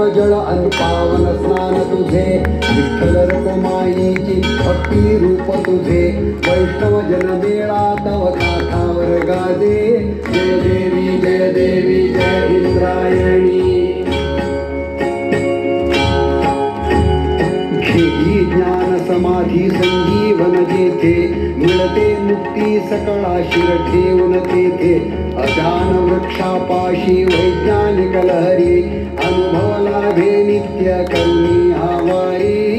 पाव जळ अनु पावन स्नान तुझे विठ्ठल रुक्माईची भक्ती रूप तुझे. वैष्णव जन मेळा तव काठावर गादे जय देवी जय देवी जय इंद्रायणी. ती सकळा शिर ठेवून तेथे अजान वृक्षापाशी वैज्ञानिक लहरी अनुभव लाभे नित्य करुणी हा वारी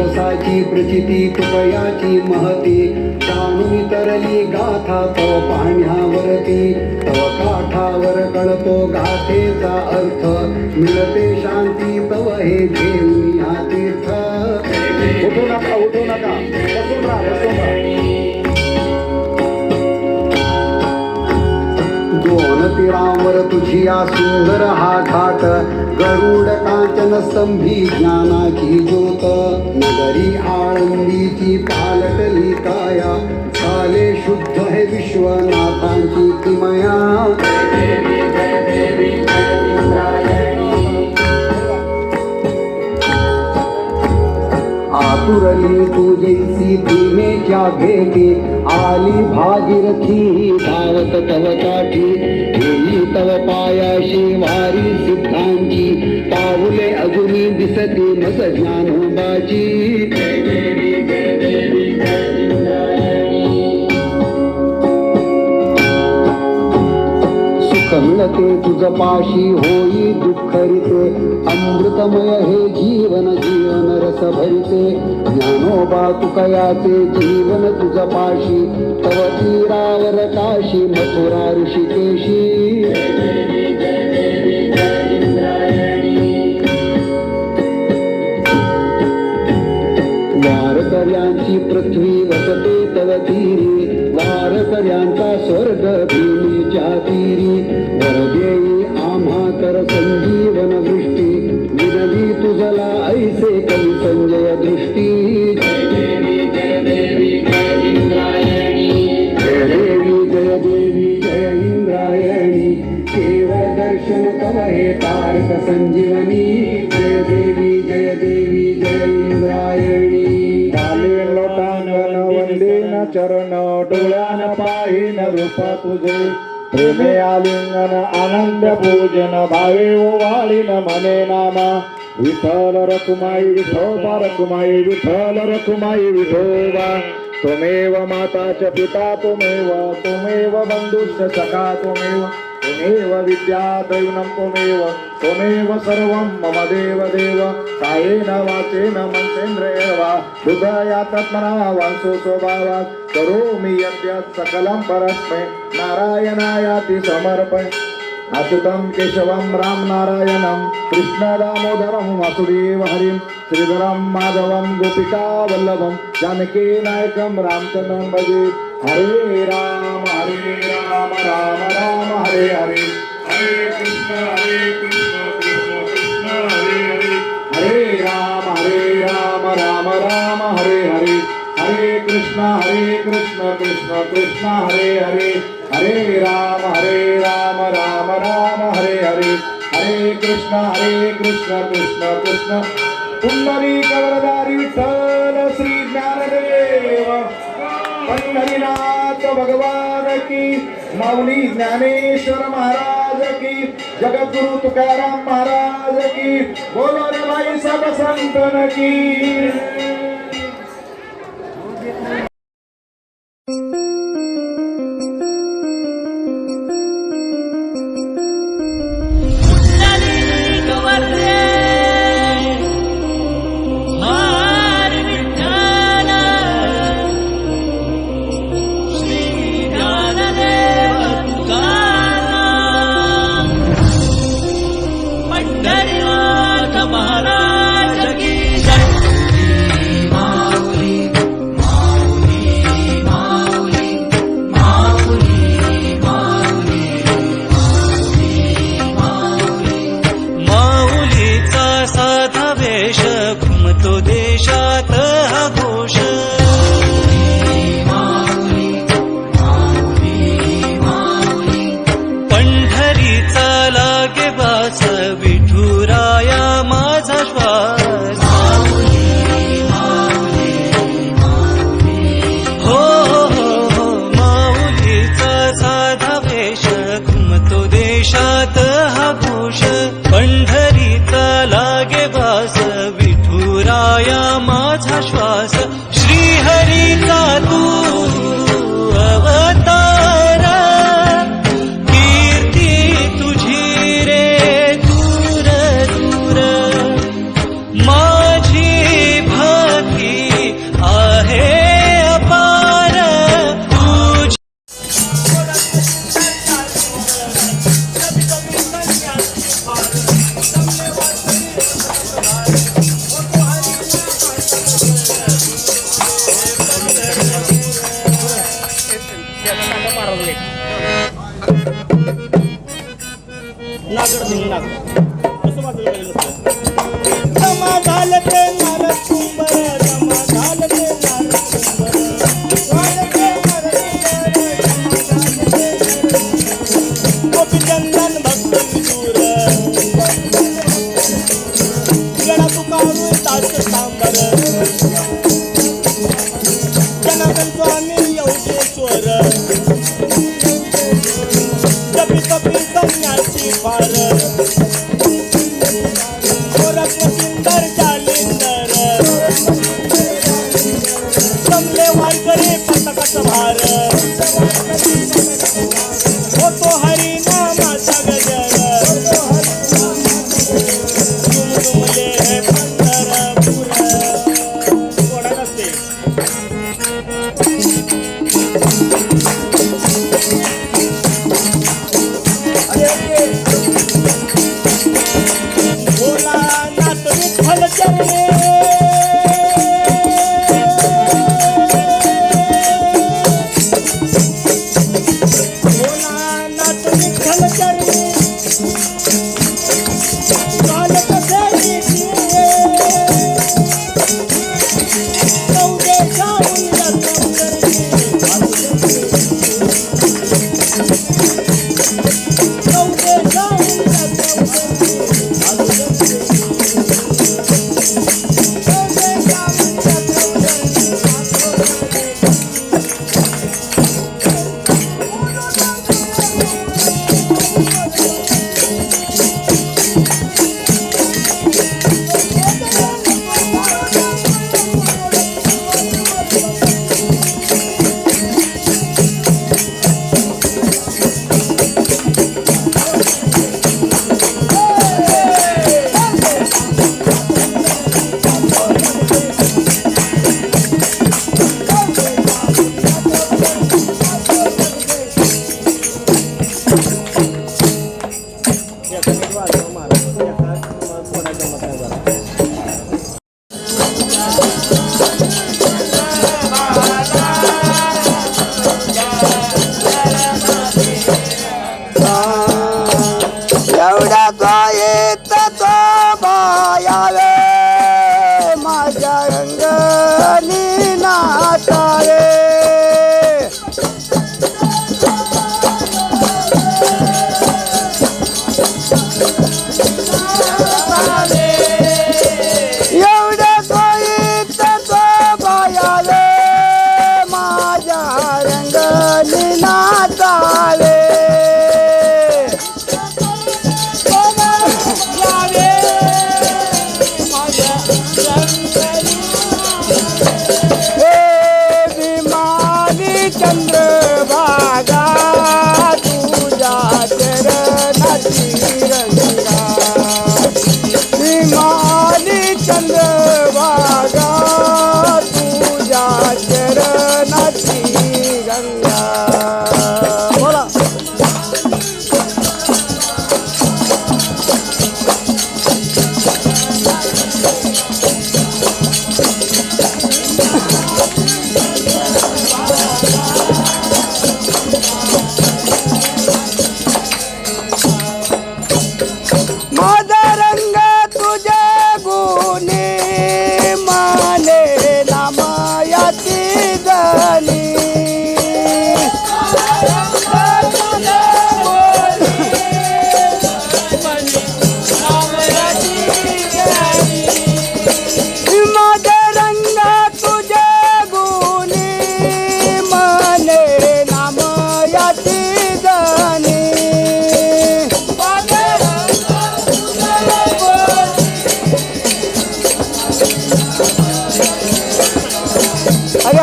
रसाची प्रचिती तुपयाची महती. जाणून तरली गाथा तो पाण्यावरती. तव काठावर कळतो गाथेचा अर्थ. मिळते शांती तव हे घेऊन या तीर्थ. उठू नका उठू नका. बसून राहा बसून राहा. तीरांवर तुझी या सुंदर हा घाट. गरुड कांचन स्तंभी ज्ञानाची ज्योत. नगरी आळंदीची पालटली काया झाले शुद्ध हे विश्वनाथांची किमया. आतुरली तुझी त्याच्या भेटी आली भागीरथी धावत तव काठी येई तव पायाशी वारी सिद्धांची. पाऊले अजूनी दिसती मस ज्ञानोबाची सुख मिळते तुझ पाशी होई दुःखरिते. अमृतमय हे जीवन जीवन रस भरिते ज्ञानोबा तुकयाचे जीवन तुझ पाशी. तव तीरावर काशी मथुरा ऋषिकेशी. वारकऱ्यांची पृथ्वी वसते तव तीरी. वारकऱ्यांचा स्वर्ग भूमीच्या तीरी. वरदेई रूप तुझे. प्रेमे आलिंगन आनंद पूजन भावे ओवाळीन मने नामा. विठ्ठल रकुमाई विठोबा रकुमाई विठ्ठल रकुमाई विठोबा. त्वमेव माता च पिता त्वमेव त्वमेव बंधुश्च सखा त्वमेव. त्वमेव विद्या दैवनं त्वमेव त्वमेव सर्वं मम देव देव सायेन वाचेन मनसेन्द्रिय वा हृदयात्मना वांसो स्वभावात् करोमि यद्यत् सकलं परस्मै। नारायणायाति समर्पय। अच्युतं केशवं राम नारायणं कृष्णदामोदरं वासुदेव हरिं श्रीधरं माधवं गोपिकावल्लभं जानकी नायकं रामचन्द्रं भजे। हरे राम हरे राम राम राम हरे हरे हरे कृष्ण हरे कृष्ण कृष्ण कृष्ण हरे हरे हरे राम हरे राम राम राम हरे हरे हरे कृष्ण हरे कृष्ण कृष्ण कृष्ण हरे हरे हरे राम हरे राम राम राम हरे हरे हरे कृष्ण हरे कृष्ण कृष्ण कृष्ण पुंडरी कवरदारी विठ्ठल श्री ज्ञानदेव पंढरीनाथ भगवान की माऊली ज्ञानेश्वर महाराज की जगद्गुरु तुकाराम महाराज की बोलो रे भाई सब संतन की.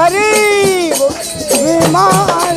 हरे हरी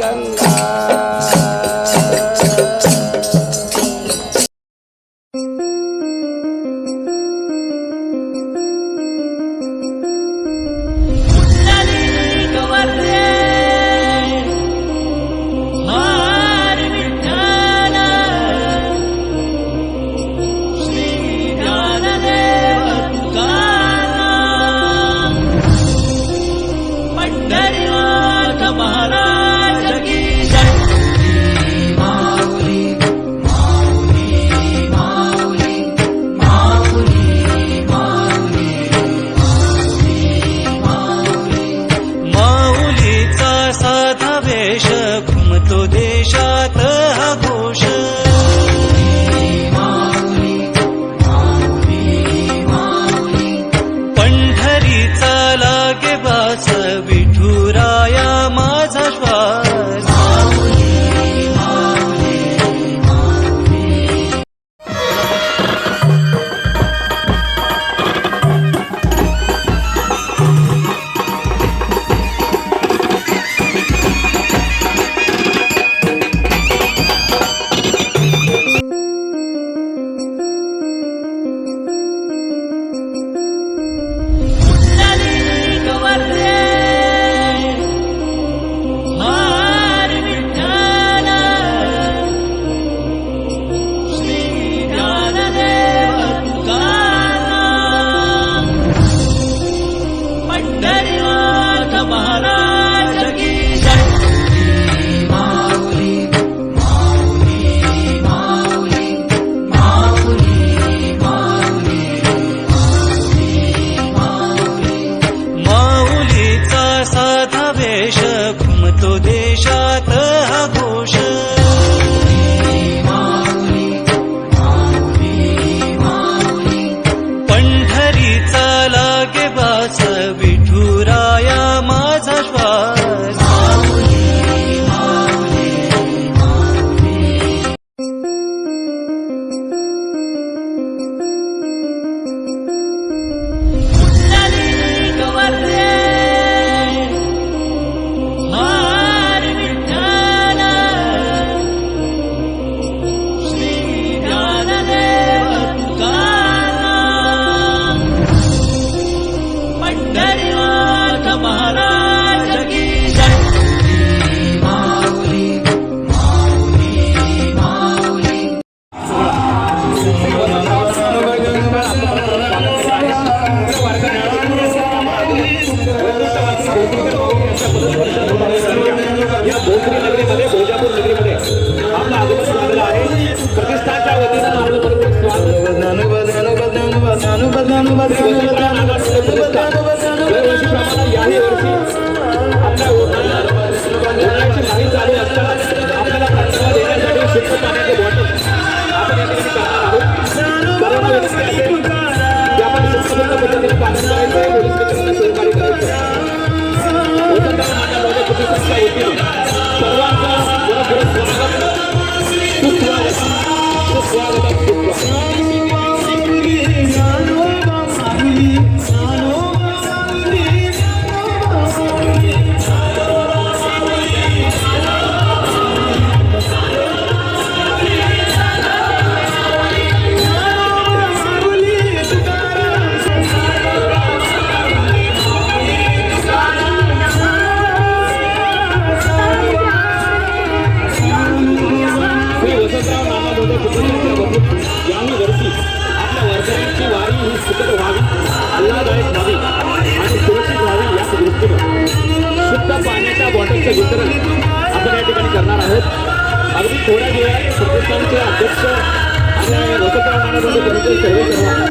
Let's. 我说干啥了他就儿走就行了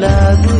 lagu